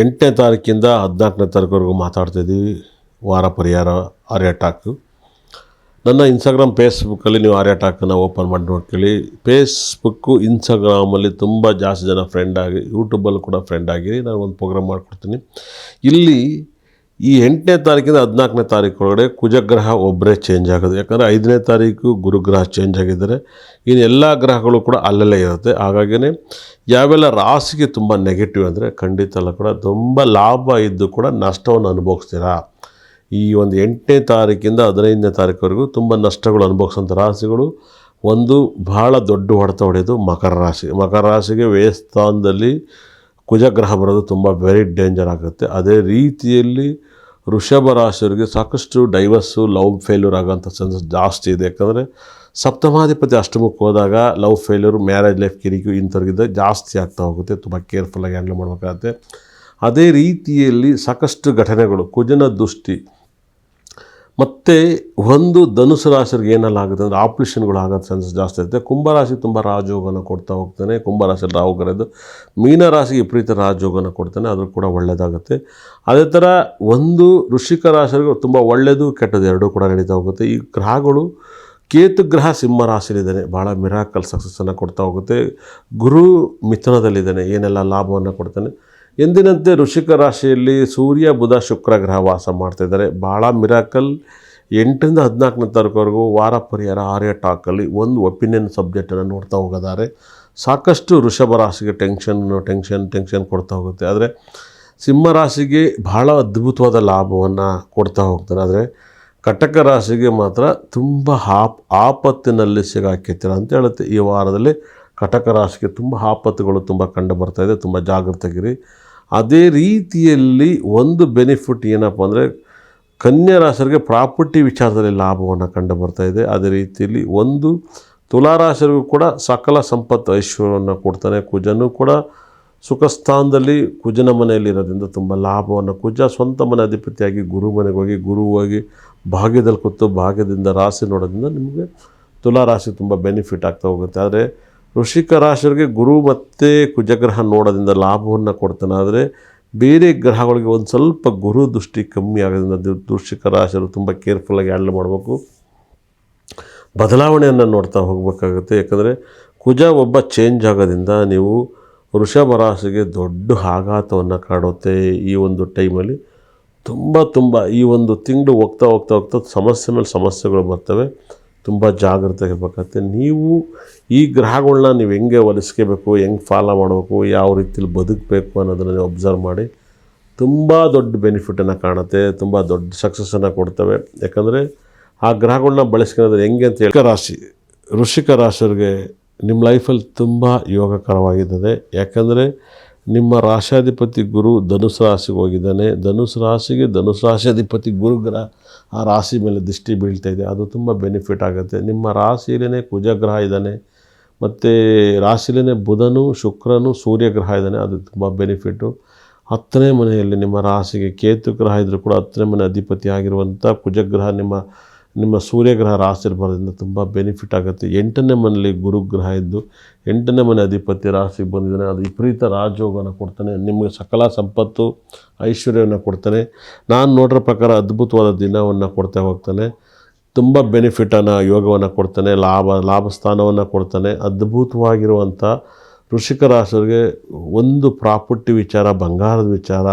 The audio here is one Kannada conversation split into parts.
ಎಂಟನೇ ತಾರೀಕಿಂದ ಹದಿನಾಲ್ಕನೇ ತಾರೀಕುವರೆಗೂ ಮಾತಾಡ್ತಿದ್ದೀವಿ ವಾರ ಪರಿಹಾರ, ಆರ್ಯ ಟಾಕ್. ನನ್ನ ಇನ್ಸ್ಟಾಗ್ರಾಮ್, ಫೇಸ್ಬುಕ್ಕಲ್ಲಿ ನೀವು ಆರ್ಯ ಟಾಕನ್ನು ಓಪನ್ ಮಾಡಿ ನೋಡ್ಕೊಳ್ಳಿ. ಫೇಸ್ಬುಕ್ಕು, ಇನ್ಸ್ಟಾಗ್ರಾಮಲ್ಲಿ ತುಂಬ ಜಾಸ್ತಿ ಜನ ಫ್ರೆಂಡ್ ಆಗಿ, ಯೂಟ್ಯೂಬಲ್ಲೂ ಕೂಡ ಫ್ರೆಂಡ್ ಆಗಿರಿ. ನಾನು ಒಂದು ಪ್ರೋಗ್ರಾಮ್ ಮಾಡಿಕೊಡ್ತೀನಿ. ಇಲ್ಲಿ ಈ ಎಂಟನೇ ತಾರೀಕಿಂದ ಹದಿನಾಲ್ಕನೇ ತಾರೀಕು ಒಳಗಡೆ ಕುಜಗ್ರಹ ಒಬ್ಬರೇ ಚೇಂಜ್ ಆಗೋದು. ಯಾಕಂದರೆ ಐದನೇ ತಾರೀಕು ಗುರುಗ್ರಹ ಚೇಂಜ್ ಆಗಿದ್ದಾರೆ ಇನ್ನು ಎಲ್ಲ ಗ್ರಹಗಳು ಕೂಡ ಅಲ್ಲಲ್ಲೇ ಇರುತ್ತೆ. ಹಾಗಾಗಿನೇ ಯಾವೆಲ್ಲ ರಾಶಿಗೆ ತುಂಬ ನೆಗೆಟಿವ್ ಅಂದರೆ ಖಂಡಿತ ಅಲ್ಲ ಕೂಡ ತುಂಬ ಲಾಭ ಇದ್ದು ಕೂಡ ನಷ್ಟವನ್ನು ಅನುಭವಿಸ್ತೀರಾ? ಈ ಒಂದು ಎಂಟನೇ ತಾರೀಕಿಂದ ಹದಿನೈದನೇ ತಾರೀಕುವರೆಗೂ ತುಂಬ ನಷ್ಟಗಳು ಅನುಭವಿಸೋಂಥ ರಾಶಿಗಳು ಒಂದು ಬಹಳ ದೊಡ್ಡ ಹೊಡೆತ ಹೊಡೆಯೋದು ಮಕರ ರಾಶಿ. ಮಕರ ರಾಶಿಗೆ ವ್ಯಯಸ್ಥಾನದಲ್ಲಿ ಕುಜಗ್ರಹ ಬರೋದು ತುಂಬ ವೆರಿ ಡೇಂಜರ್ ಆಗುತ್ತೆ. ಅದೇ ರೀತಿಯಲ್ಲಿ ವೃಷಭ ರಾಶಿಯವರಿಗೆ ಸಾಕಷ್ಟು ಡೈವರ್ಸು ಲವ್ ಫೇಲ್ಯೂರ್ ಆಗೋಂಥ ಚಾನ್ಸಸ್ ಜಾಸ್ತಿ ಇದೆ. ಯಾಕಂದರೆ ಸಪ್ತಮಾಧಿಪತಿ ಅಷ್ಟಮಕ್ಕೆ ಹೋದಾಗ ಲವ್ ಫೇಲ್ಯೂರ್ ಮ್ಯಾರೇಜ್ ಲೈಫ್ ಕಿರಿಕು ಇಂಥವ್ರಿಗಿದ್ದ ಜಾಸ್ತಿ ಆಗ್ತಾ ಹೋಗುತ್ತೆ. ತುಂಬ ಕೇರ್ಫುಲ್ಲಾಗಿ ಹ್ಯಾಂಡಲ್ ಮಾಡಬೇಕಾಗತ್ತೆ. ಅದೇ ರೀತಿಯಲ್ಲಿ ಸಾಕಷ್ಟು ಘಟನೆಗಳು, ಕುಜನ ದೃಷ್ಟಿ ಮತ್ತು ಒಂದು ಧನುಸು ರಾಶಿಗೆ ಏನೆಲ್ಲ ಆಗುತ್ತೆ ಅಂದರೆ ಆಪ್ರೇಷನ್ಗಳು ಆಗೋದು ಚಾನ್ಸಸ್ ಜಾಸ್ತಿ ಇರುತ್ತೆ. ಕುಂಭರಾಶಿ ತುಂಬ ರಾಜಯೋಗನ ಕೊಡ್ತಾ ಹೋಗ್ತಾನೆ. ಕುಂಭರಾಶಿ ರಾಹು ಕರೆದು ಮೀನರಾಶಿಗೆ ವಿಪರೀತ ರಾಜಯೋಗನ ಕೊಡ್ತಾನೆ. ಅದು ಕೂಡ ಒಳ್ಳೆಯದಾಗುತ್ತೆ ಅದೇ ಥರ ಒಂದು ಋಷಿಕ ರಾಶಿಗೆ ತುಂಬ ಒಳ್ಳೆಯದು ಕೆಟ್ಟದ್ದು ಎರಡೂ ಕೂಡ ನಡೀತಾ ಹೋಗುತ್ತೆ. ಈ ಗ್ರಹಗಳು ಕೇತು ಗ್ರಹ ಸಿಂಹ ರಾಶಿಯಲ್ಲಿದ್ದಾನೆ. ಭಾಳ ಮಿರಾಕಲ್ ಸಕ್ಸಸ್ಸನ್ನು ಕೊಡ್ತಾ ಹೋಗುತ್ತೆ. ಗುರು ಮಿಥುನದಲ್ಲಿದ್ದಾನೆ. ಏನೆಲ್ಲ ಲಾಭವನ್ನು ಕೊಡ್ತಾನೆ. ಎಂದಿನಂತೆ ಋಷಿಕ ರಾಶಿಯಲ್ಲಿ ಸೂರ್ಯ, ಬುಧ, ಶುಕ್ರ ಗ್ರಹ ವಾಸ ಮಾಡ್ತಾ ಇದ್ದಾರೆ. ಭಾಳ ಮಿರಾಕಲ್. ಎಂಟರಿಂದ ಹದಿನಾಲ್ಕನೇ ತಾರೀಕವರೆಗೂ ವಾರ ಪರಿಹಾರ ಆರ್ಯ ಟಾಕಲ್ಲಿ ಒಂದು ಒಪಿನಿಯನ್ ಸಬ್ಜೆಕ್ಟನ್ನು ನೋಡ್ತಾ ಹೋಗಿದ್ದಾರೆ ಸಾಕಷ್ಟು ವೃಷಭ ರಾಶಿಗೆ ಟೆನ್ಷನ್ ಟೆನ್ಷನ್ ಟೆನ್ಷನ್ ಕೊಡ್ತಾ ಹೋಗುತ್ತೆ. ಆದರೆ ಸಿಂಹ ರಾಶಿಗೆ ಭಾಳ ಅದ್ಭುತವಾದ ಲಾಭವನ್ನು ಕೊಡ್ತಾ ಹೋಗ್ತಾರೆ. ಆದರೆ ಕಟಕ ರಾಶಿಗೆ ಮಾತ್ರ ತುಂಬ ಆಪ್, ಆಪತ್ತಿನಲ್ಲಿ ಸಿಗಾಕಿರ್ತೀರ ಅಂತ ಹೇಳುತ್ತೆ. ಈ ವಾರದಲ್ಲಿ ಕಟಕ ರಾಶಿಗೆ ತುಂಬ ಆಪತ್ತುಗಳು ತುಂಬ ಕಂಡು ಬರ್ತಾಯಿದೆ ತುಂಬ ಜಾಗೃತಗಿರಿ ಅದೇ ರೀತಿಯಲ್ಲಿ ಒಂದು ಬೆನಿಫಿಟ್ ಏನಪ್ಪ ಅಂದರೆ ಕನ್ಯಾ ರಾಶಿಯವರಿಗೆ ಪ್ರಾಪರ್ಟಿ ವಿಚಾರದಲ್ಲಿ ಲಾಭವನ್ನು ಕಂಡು ಬರ್ತಾ ಇದೆ. ಅದೇ ರೀತಿಯಲ್ಲಿ ಒಂದು ತುಲಾರಾಶರಿಗೂ ಕೂಡ ಸಕಲ ಸಂಪತ್ತು ಐಶ್ವರ್ಯವನ್ನು ಕೊಡ್ತಾನೆ. ಕುಜನು ಕೂಡ ಸುಖ ಸ್ಥಾನದಲ್ಲಿ ಕುಜನ ಮನೆಯಲ್ಲಿರೋದ್ರಿಂದ ತುಂಬ ಲಾಭವನ್ನು ಕುಜ ಸ್ವಂತ ಮನೆ ಅಧಿಪತಿಯಾಗಿ ಗುರು ಮನೆಗೆ ಹೋಗಿ ಗುರು ಹೋಗಿ ಭಾಗ್ಯದಲ್ಲಿ ಕೂತು ಭಾಗ್ಯದಿಂದ ರಾಶಿ ನೋಡೋದ್ರಿಂದ ನಿಮಗೆ ತುಲಾರಾಶಿ ತುಂಬ ಬೆನಿಫಿಟ್ ಆಗ್ತಾ ಹೋಗುತ್ತೆ. ಆದರೆ ರಾಶಿಯವರಿಗೆ ಗುರು ಮತ್ತು ಕುಜಗ್ರಹ ನೋಡೋದ್ರಿಂದ ಲಾಭವನ್ನು ಕೊಡ್ತಾನೆ. ಆದರೆ ಬೇರೆ ಗ್ರಹಗಳಿಗೆ ಒಂದು ಸ್ವಲ್ಪ ಗುರು ದೃಷ್ಟಿ ಕಮ್ಮಿ ಆಗೋದ್ರಿಂದ ವೃಷಿಕ ರಾಶಿಯವರು ತುಂಬ ಕೇರ್ಫುಲ್ಲಾಗಿ ಹ್ಯಾಂಡಲ್ ಮಾಡಬೇಕು. ಬದಲಾವಣೆಯನ್ನು ನೋಡ್ತಾ ಹೋಗಬೇಕಾಗುತ್ತೆ. ಯಾಕಂದರೆ ಕುಜ ಒಬ್ಬ ಚೇಂಜ್ ಆಗೋದ್ರಿಂದ ನೀವು ವೃಷಭ ರಾಶಿಗೆ ದೊಡ್ಡ ಆಘಾತವನ್ನು ಕಾಡುತ್ತೆ ಈ ಒಂದು ಟೈಮಲ್ಲಿ. ತುಂಬ ತುಂಬ ಈ ಒಂದು ತಿಂಗಳು ಹೋಗ್ತಾ ಹೋಗ್ತಾ ಹೋಗ್ತಾ ಸಮಸ್ಯೆ ಮೇಲೆ ಸಮಸ್ಯೆಗಳು ಬರ್ತವೆ. ತುಂಬ ಜಾಗ್ರತೆ ಇರಬೇಕಾಗತ್ತೆ. ನೀವು ಈ ಗ್ರಹಗಳನ್ನ ನೀವು ಹೆಂಗೆ ಒಲಿಸ್ಕೋಬೇಕು, ಹೆಂಗೆ ಫಾಲೋ ಮಾಡಬೇಕು, ಯಾವ ರೀತಿಲಿ ಬದುಕಬೇಕು ಅನ್ನೋದನ್ನು ನೀವು ಅಬ್ಸರ್ವ್ ಮಾಡಿ ತುಂಬ ದೊಡ್ಡ ಬೆನಿಫಿಟನ್ನು ಕಾಣುತ್ತೆ, ತುಂಬ ದೊಡ್ಡ ಸಕ್ಸಸ್ಸನ್ನು ಕೊಡ್ತವೆ. ಯಾಕಂದರೆ ಆ ಗ್ರಹಗಳನ್ನ ಬಳಸ್ಕೊಳ್ಳೋದು ಹೆಂಗೆ ಅಂತ ಹೇಳಿ ರಾಶಿ ಋಷಿಕ ರಾಶಿಯವ್ರಿಗೆ ನಿಮ್ಮ ಲೈಫಲ್ಲಿ ತುಂಬ ಯೋಗಕರವಾಗಿರ್ತದೆ ಯಾಕಂದರೆ ನಿಮ್ಮ ರಾಶಾಧಿಪತಿ ಗುರು ಧನುಸು ರಾಶಿಗೆ ಹೋಗಿದ್ದಾನೆ. ಧನುಸು ರಾಶಿಗೆ ಧನುಸು ರಾಶಾಧಿಪತಿ ಗುರು ಗ್ರಹ ಆ ರಾಶಿ ಮೇಲೆ ದೃಷ್ಟಿ ಬೀಳ್ತಾ ಇದೆ. ಅದು ತುಂಬ ಬೆನಿಫಿಟ್ ಆಗುತ್ತೆ. ನಿಮ್ಮ ರಾಶಿಯಲ್ಲೇ ಕುಜಗ್ರಹ ಇದ್ದಾನೆ. ಮತ್ತು ರಾಶಿಯಲ್ಲೇ ಬುಧನು, ಶುಕ್ರನು ಸೂರ್ಯಗ್ರಹ ಇದ್ದಾನೆ. ಅದು ತುಂಬ ಬೆನಿಫಿಟ್ಟು ಹತ್ತನೇ ಮನೆಯಲ್ಲಿ ನಿಮ್ಮ ರಾಶಿಗೆ ಕೇತು ಗ್ರಹ ಇದ್ದರೂ ಕೂಡ ಹತ್ತನೇ ಮನೆ ಅಧಿಪತಿ ಆಗಿರುವಂಥ ಕುಜಗ್ರಹ ನಿಮ್ಮ ನಿಮ್ಮ ಸೂರ್ಯಗ್ರಹ ರಾಶಿ ಬರೋದ್ರಿಂದ ತುಂಬ ಬೆನಿಫಿಟ್ ಆಗುತ್ತೆ. ಎಂಟನೇ ಮನೆಯಲ್ಲಿ ಗುರುಗ್ರಹ ಇದ್ದು, ಎಂಟನೇ ಮನೆ ಅಧಿಪತಿ ರಾಶಿಗೆ ಬಂದಿದ್ದಾನೆ. ಅದು ವಿಪರೀತ ರಾಜಯೋಗನ ಕೊಡ್ತಾನೆ. ನಿಮಗೆ ಸಕಲ ಸಂಪತ್ತು, ಐಶ್ವರ್ಯವನ್ನು ಕೊಡ್ತಾನೆ. ನಾನು ನೋಡಿರೋ ಪ್ರಕಾರ ಅದ್ಭುತವಾದ ದಿನವನ್ನು ಕೊಡ್ತಾ ಹೋಗ್ತಾನೆ. ತುಂಬ ಬೆನಿಫಿಟನ್ನು ಯೋಗವನ್ನು ಕೊಡ್ತಾನೆ. ಲಾಭ ಲಾಭ ಸ್ಥಾನವನ್ನು ಕೊಡ್ತಾನೆ. ಅದ್ಭುತವಾಗಿರುವಂಥ ಋಷಿಕ ರಾಶಿಯವರಿಗೆ ಒಂದು ಪ್ರಾಪರ್ಟಿ ವಿಚಾರ, ಬಂಗಾರದ ವಿಚಾರ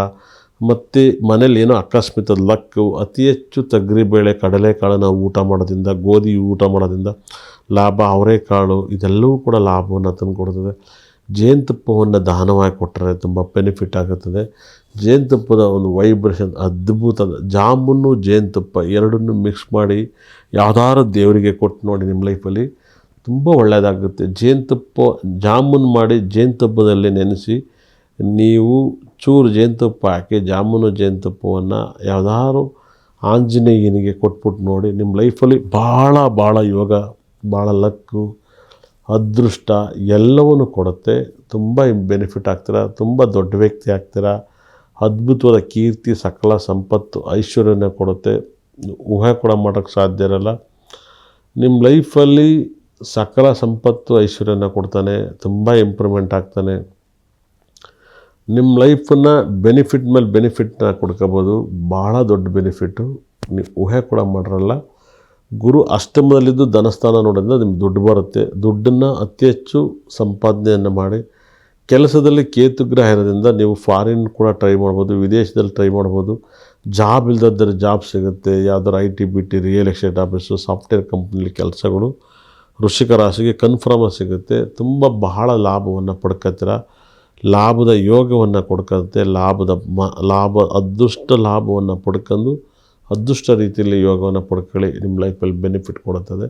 ಮತ್ತು ಮನೇಲಿ ಏನೋ ಆಕಸ್ಮಿತ ಲಕ್ಕು ಅತಿ ಹೆಚ್ಚು ತೊಗರಿಬೇಳೆ ಕಡಲೆಕಾಳನ್ನು ಊಟ ಮಾಡೋದ್ರಿಂದ, ಗೋಧಿ ಊಟ ಮಾಡೋದ್ರಿಂದ ಲಾಭ ಅವರೆಕಾಳು ಇದೆಲ್ಲವೂ ಕೂಡ ಲಾಭವನ್ನು ತಂದುಕೊಡ್ತದೆ. ಜೇನುತುಪ್ಪವನ್ನು ದಾನವಾಗಿ ಕೊಟ್ಟರೆ ತುಂಬ ಬೆನಿಫಿಟ್ ಆಗುತ್ತದೆ. ಜೇನುತುಪ್ಪದ ಒಂದು ವೈಬ್ರೇಷನ್ ಅದ್ಭುತ ಜಾಮೂನು, ಜೇನುತುಪ್ಪ ಎರಡನ್ನೂ ಮಿಕ್ಸ್ ಮಾಡಿ ಯಾವ್ದಾದ್ರು ದೇವರಿಗೆ ಕೊಟ್ಟು ನೋಡಿ ನಿಮ್ಮ ಲೈಫಲ್ಲಿ ತುಂಬ ಒಳ್ಳೆಯದಾಗುತ್ತೆ ಜೇನುತುಪ್ಪ, ಜಾಮೂನ್ ಮಾಡಿ ಜೇನುತುಪ್ಪದಲ್ಲಿ ನೆನೆಸಿ ನೀವು ಚೂರು ಜೇನುತುಪ್ಪ ಹಾಕಿ, ಜಾಮೂನು ಜೇನುತುಪ್ಪವನ್ನು ಯಾವ್ದಾದ್ರು ಆಂಜನೇಯನಿಗೆ ಕೊಟ್ಬಿಟ್ಟು ನೋಡಿ ನಿಮ್ಮ ಲೈಫಲ್ಲಿ ಭಾಳ ಭಾಳ ಯೋಗ, ಭಾಳ ಲಕ್ಕು, ಅದೃಷ್ಟ ಎಲ್ಲವನ್ನೂ ಕೊಡುತ್ತೆ. ತುಂಬ ಬೆನಿಫಿಟ್ ಆಗ್ತೀರಾ? ತುಂಬ ದೊಡ್ಡ ವ್ಯಕ್ತಿ ಆಗ್ತೀರಾ? ಅದ್ಭುತವಾದ ಕೀರ್ತಿ, ಸಕಲ ಸಂಪತ್ತು, ಐಶ್ವರ್ಯನ ಕೊಡುತ್ತೆ. ಊಹೆ ಕೂಡ ಮಾಡೋಕ್ಕೆ ಸಾಧ್ಯ ಇರಲ್ಲ. ನಿಮ್ಮ ಲೈಫಲ್ಲಿ ಸಕಲ ಸಂಪತ್ತು, ಐಶ್ವರ್ಯನ ಕೊಡ್ತಾನೆ. ತುಂಬ ಇಂಪ್ರೂವ್ಮೆಂಟ್ ಆಗ್ತಾನೆ. ನಿಮ್ಮ ಲೈಫನ್ನು ಬೆನಿಫಿಟ್ ಮೇಲೆ ಬೆನಿಫಿಟ್ನ ಕೊಡ್ಕೋಬೋದು. ಭಾಳ ದೊಡ್ಡ ಬೆನಿಫಿಟ್ಟು ನೀವು ಊಹೆ ಕೂಡ ಮಾಡಿರಲ್ಲ. ಗುರು ಅಷ್ಟಮದಲ್ಲಿದ್ದು ಧನಸ್ಥಾನ ನೋಡೋದ್ರಿಂದ ನಿಮ್ಗೆ ದುಡ್ಡು ಬರುತ್ತೆ. ದುಡ್ಡನ್ನು ಅತಿ ಹೆಚ್ಚು ಸಂಪಾದನೆಯನ್ನು ಮಾಡಿ, ಕೆಲಸದಲ್ಲಿ ಕೇತುಗ್ರಹ ಇರೋದ್ರಿಂದ ನೀವು ಫಾರಿನ್ ಕೂಡ ಟ್ರೈ ಮಾಡ್ಬೋದು, ವಿದೇಶದಲ್ಲಿ ಟ್ರೈ ಮಾಡ್ಬೋದು. ಜಾಬ್ ಇಲ್ದಿದ್ದರೆ ಜಾಬ್ ಸಿಗುತ್ತೆ. ಯಾವ್ದಾರು I T B T real estate office software ಕಂಪ್ನಿಲಿ ಕೆಲಸಗಳು ವೃಷಿಕ ರಾಶಿಗೆ ಕನ್ಫರ್ಮ್ ಸಿಗುತ್ತೆ. ತುಂಬ ಬಹಳ ಲಾಭವನ್ನು ಪಡ್ಕೊತೀರ. ಲಾಭದ ಯೋಗವನ್ನು ಕೊಡ್ಕಂತೆ ಲಾಭದ ಮ, ಲಾಭ, ಅದೃಷ್ಟ ಲಾಭವನ್ನು ಪಡ್ಕೊಂಡು ಅದೃಷ್ಟ ರೀತಿಯಲ್ಲಿ ಯೋಗವನ್ನು ಪಡ್ಕೊಳ್ಳಿ. ನಿಮ್ಮ ಲೈಫಲ್ಲಿ ಬೆನಿಫಿಟ್ ಕೊಡುತ್ತದೆ.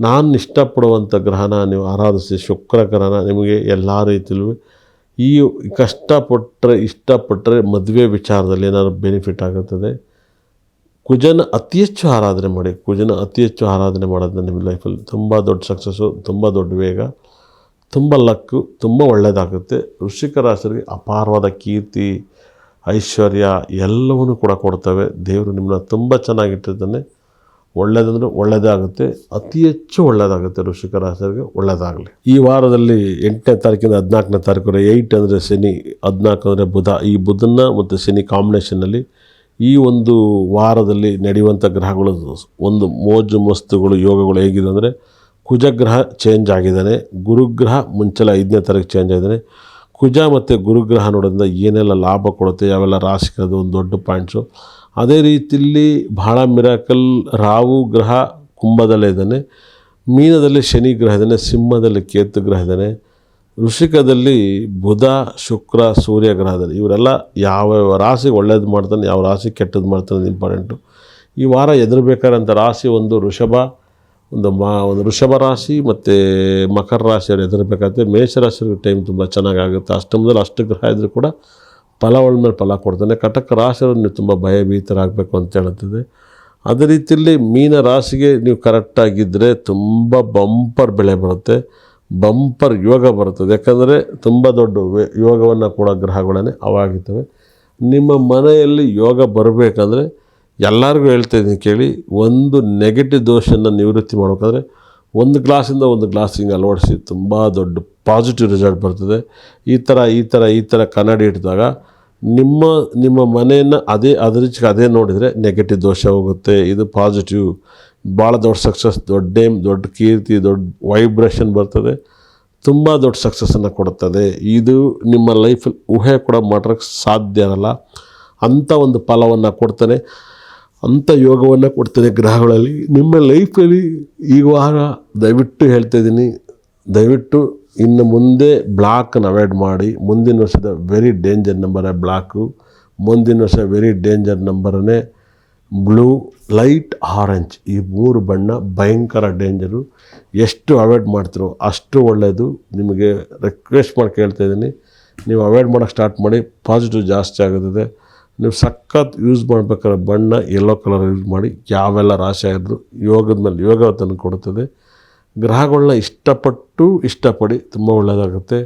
ನಾನು ಇಷ್ಟಪಡುವಂಥ ಗ್ರಹನ ನೀವು ಆರಾಧಿಸಿ ಶುಕ್ರ ಗ್ರಹನ ನಿಮಗೆ ಎಲ್ಲ ರೀತಿಯಲ್ಲೂ ಈ ಕಷ್ಟಪಟ್ಟರೆ ಇಷ್ಟಪಟ್ಟರೆ ಮದುವೆ ವಿಚಾರದಲ್ಲಿ ಏನಾದ್ರು ಬೆನಿಫಿಟ್ ಆಗುತ್ತದೆ. ಕುಜನ ಅತಿ ಹೆಚ್ಚು ಆರಾಧನೆ ಮಾಡಿ. ಕುಜನ ಅತಿ ಹೆಚ್ಚು ಆರಾಧನೆ ಮಾಡೋದನ್ನ ನಿಮ್ಮ ಲೈಫಲ್ಲಿ ತುಂಬ ದೊಡ್ಡ ಸಕ್ಸಸ್ಸು ತುಂಬ ದೊಡ್ಡ ವೇಗ. ತುಂಬ ಲಕ್ಕು, ತುಂಬ ಒಳ್ಳೆಯದಾಗುತ್ತೆ ವೃಶ್ಚಿಕ ರಾಶಿಯವರಿಗೆ ಅಪಾರವಾದ ಕೀರ್ತಿ, ಐಶ್ವರ್ಯ ಎಲ್ಲವನ್ನು ಕೂಡ ಕೊಡ್ತವೆ. ದೇವರು ನಿಮ್ಮನ್ನ ತುಂಬ ಚೆನ್ನಾಗಿಟ್ಟಿದ್ದಾನೆ ಒಳ್ಳೆಯದಂದ್ರೆ ಒಳ್ಳೆಯದಾಗುತ್ತೆ ಅತಿ ಹೆಚ್ಚು ಒಳ್ಳೆಯದಾಗುತ್ತೆ ವೃಶ್ಚಿಕ ರಾಶಿಯವರಿಗೆ ಒಳ್ಳೆಯದಾಗಲಿ ಈ ವಾರದಲ್ಲಿ ಎಂಟನೇ ತಾರೀಕಿಂದ ಹದಿನಾಲ್ಕನೇ ತಾರೀಕು ಏಯ್ಟ್ ಅಂದರೆ ಶನಿ, ಹದಿನಾಲ್ಕು ಅಂದರೆ ಬುಧ. ಈ ಬುಧನ ಮತ್ತು ಶನಿ ಕಾಂಬಿನೇಷನ್ನಲ್ಲಿ ಈ ಒಂದು ವಾರದಲ್ಲಿ ನಡೆಯುವಂಥ ಗ್ರಹಗಳು, ಒಂದು ಮೋಜು ಮಸ್ತುಗಳು, ಯೋಗಗಳು ಹೇಗಿದೆ ಅಂದರೆ ಕುಜಗ್ರಹ ಚೇಂಜ್ ಆಗಿದ್ದಾನೆ. ಗುರುಗ್ರಹ ಮುಂಚೆಲ್ಲ ಐದನೇ ತಾರೀಕು ಚೇಂಜ್ ಆಗಿದ್ದಾನೆ. ಕುಜ ಮತ್ತು ಗುರುಗ್ರಹ ನೋಡೋದ್ರಿಂದ ಏನೆಲ್ಲ ಲಾಭ ಕೊಡುತ್ತೆ, ಯಾವೆಲ್ಲ ರಾಶಿಗೆ ಅದು ಒಂದು ದೊಡ್ಡ ಪಾಯಿಂಟ್ಸು ಅದೇ ರೀತಿಯಲ್ಲಿ ಬಹಳ ಮಿರಾಕಲ್ ರಾಹು ಗ್ರಹ ಕುಂಭದಲ್ಲೇ ಇದ್ದಾನೆ. ಮೀನದಲ್ಲಿ ಶನಿ ಗ್ರಹ ಇದ್ದಾನೆ, ಸಿಂಹದಲ್ಲಿ ಕೇತು ಗ್ರಹ ಇದ್ದಾನೆ. ಋಷಿಕದಲ್ಲಿ ಬುಧ, ಶುಕ್ರ, ಸೂರ್ಯ ಗ್ರಹ ಇದ್ದಾನೆ. ಇವರೆಲ್ಲ ಯಾವ ರಾಶಿಗೆ ಒಳ್ಳೇದು ಮಾಡ್ತಾನೆ, ಯಾವ ರಾಶಿ ಕೆಟ್ಟದ್ದು ಮಾಡ್ತಾನೆ ಇಂಪಾರ್ಟೆಂಟು ಈ ವಾರ ಎದುರಬೇಕಾದಂಥ ರಾಶಿ ಒಂದು ವೃಷಭ ಒಂದು ಮಾ, ಒಂದು ವೃಷಭ ರಾಶಿ ಮತ್ತು ಮಕರ ರಾಶಿಯವರು ಎದುರಬೇಕಾಗುತ್ತೆ ಮೇಷರಾಶಿಯವ್ರಿಗೆ ಟೈಮ್ ತುಂಬ ಚೆನ್ನಾಗಾಗುತ್ತೆ. ಅಷ್ಟಮದಲ್ಲಿ ಅಷ್ಟು ಗ್ರಹ ಇದ್ದರೂ ಕೂಡ ಫಲಗಳ ಮೇಲೆ ಫಲ ಕೊಡ್ತಾನೆ ಕಟಕ ರಾಶಿಯವರು ನೀವು ತುಂಬ ಭಯಭೀತರಾಗಬೇಕು ಅಂತ ಹೇಳ್ತದೆ ಅದೇ ರೀತಿಯಲ್ಲಿ ಮೀನ ರಾಶಿಗೆ ನೀವು ಕರೆಕ್ಟಾಗಿದ್ದರೆ ತುಂಬ ಬಂಪರ್ ಬೆಳೆ ಬರುತ್ತೆ. ಬಂಪರ್ ಯೋಗ ಬರುತ್ತದೆ. ಯಾಕಂದರೆ ತುಂಬ ದೊಡ್ಡ ಯೋಗವನ್ನು ಕೂಡ ಗ್ರಹಗಳನ್ನೇ ಅವಾಗಿರ್ತವೆ. ನಿಮ್ಮ ಮನೆಯಲ್ಲಿ ಯೋಗ ಬರಬೇಕಂದ್ರೆ ಎಲ್ಲರಿಗೂ ಹೇಳ್ತಾ ಇದ್ದೀನಿ ಕೇಳಿ, ಒಂದು ನೆಗೆಟಿವ್ ದೋಷನ ನಿವೃತ್ತಿ ಮಾಡಬೇಕಾದ್ರೆ ಒಂದು ಗ್ಲಾಸಿಂದ ಒಂದು ಗ್ಲಾಸ್ ಹಿಂಗೆ ಅಳವಡಿಸಿ ತುಂಬ ದೊಡ್ಡ ಪಾಸಿಟಿವ್ ರಿಸಲ್ಟ್ ಬರ್ತದೆ. ಈ ಥರ ಈ ಥರ ಈ ಥರ ಕನ್ನಡಿ ಇಟ್ಟಿದಾಗ ನಿಮ್ಮ ನಿಮ್ಮ ಮನೆಯನ್ನು ಅದೇ ಅದರಿಚಿಗೆ ಅದೇ ನೋಡಿದರೆ ನೆಗೆಟಿವ್ ದೋಷ ಹೋಗುತ್ತೆ, ಇದು ಪಾಸಿಟಿವ್ ಭಾಳ ದೊಡ್ಡ ಸಕ್ಸಸ್ ದೊಡ್ಡ ಏಮ್ ದೊಡ್ಡ ಕೀರ್ತಿ, ದೊಡ್ಡ ವೈಬ್ರೇಷನ್ ಬರ್ತದೆ. ತುಂಬ ದೊಡ್ಡ ಸಕ್ಸಸ್ಸನ್ನು ಕೊಡುತ್ತದೆ. ಇದು ನಿಮ್ಮ ಲೈಫಲ್ಲಿ ಊಹೆ ಕೂಡ ಮಾಡೋಕ್ಕೆ ಸಾಧ್ಯ ಇರಲ್ಲ. ಅಂಥ ಒಂದು ಫಲವನ್ನು ಕೊಡ್ತಾನೆ ಅಂಥ ಯೋಗವನ್ನು ಕೊಡ್ತೇನೆ ಗ್ರಹಗಳಲ್ಲಿ. ನಿಮ್ಮ ಲೈಫಲ್ಲಿ ಈ ವಾರ ದಯವಿಟ್ಟು ಹೇಳ್ತಾ ಇದ್ದೀನಿ. ದಯವಿಟ್ಟು ಇನ್ನು ಮುಂದೆ ಬ್ಲಾಕನ್ನು ಅವಾಯ್ಡ್ ಮಾಡಿ. ಮುಂದಿನ ವರ್ಷದ ವೆರಿ ಡೇಂಜರ್ ನಂಬರೇ ಬ್ಲಾಕು. ಮುಂದಿನ ವರ್ಷ ವೆರಿ ಡೇಂಜರ್ ನಂಬರನ್ನೇ ಬ್ಲೂ ಲೈಟ್ ಆರೆಂಜ್ ಈ ಮೂರು ಬಣ್ಣ ಭಯಂಕರ ಡೇಂಜರು ಎಷ್ಟು ಅವಾಯ್ಡ್ ಮಾಡ್ತಿರೋ ಅಷ್ಟು ಒಳ್ಳೆಯದು ನಿಮಗೆ ರಿಕ್ವೆಸ್ಟ್ ಮಾಡಿ ಕೇಳ್ತಾ ಇದ್ದೀನಿ. ನೀವು ಅವಾಯ್ಡ್ ಮಾಡೋಕ್ಕೆ ಸ್ಟಾರ್ಟ್ ಮಾಡಿ ಪಾಸಿಟಿವ್ ಜಾಸ್ತಿ ಆಗುತ್ತದೆ. ನೀವು ಸಖತ್ ಯೂಸ್ ಮಾಡ್ಬೇಕಾದ್ರೆ ಬಣ್ಣ ಯೆಲ್ಲೋ ಕಲರ್ ಯೂಸ್ ಮಾಡಿ ಯಾವೆಲ್ಲ ರಾಶಿ ಆಗಿದ್ರು ಯೋಗದ ಮೇಲೆ ಯೋಗ ತಂದು ಕೊಡುತ್ತದೆ. ಗ್ರಹಗಳನ್ನ ಇಷ್ಟಪಟ್ಟು ಇಷ್ಟಪಡಿ ತುಂಬ ಒಳ್ಳೆಯದಾಗುತ್ತೆ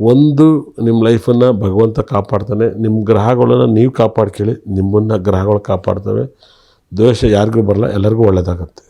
ಒಂದು ನಿಮ್ಮ ಲೈಫನ್ನು ಭಗವಂತ ಕಾಪಾಡ್ತಾನೆ. ನಿಮ್ಮ ಗ್ರಹಗಳನ್ನು ನೀವು ಕಾಪಾಡ್ಕೇಳಿ ನಿಮ್ಮನ್ನು ಗ್ರಹಗಳು ಕಾಪಾಡ್ತವೆ. ದೋಷ ಯಾರಿಗೂ ಬರಲ್ಲ. ಎಲ್ಲರಿಗೂ ಒಳ್ಳೆಯದಾಗುತ್ತೆ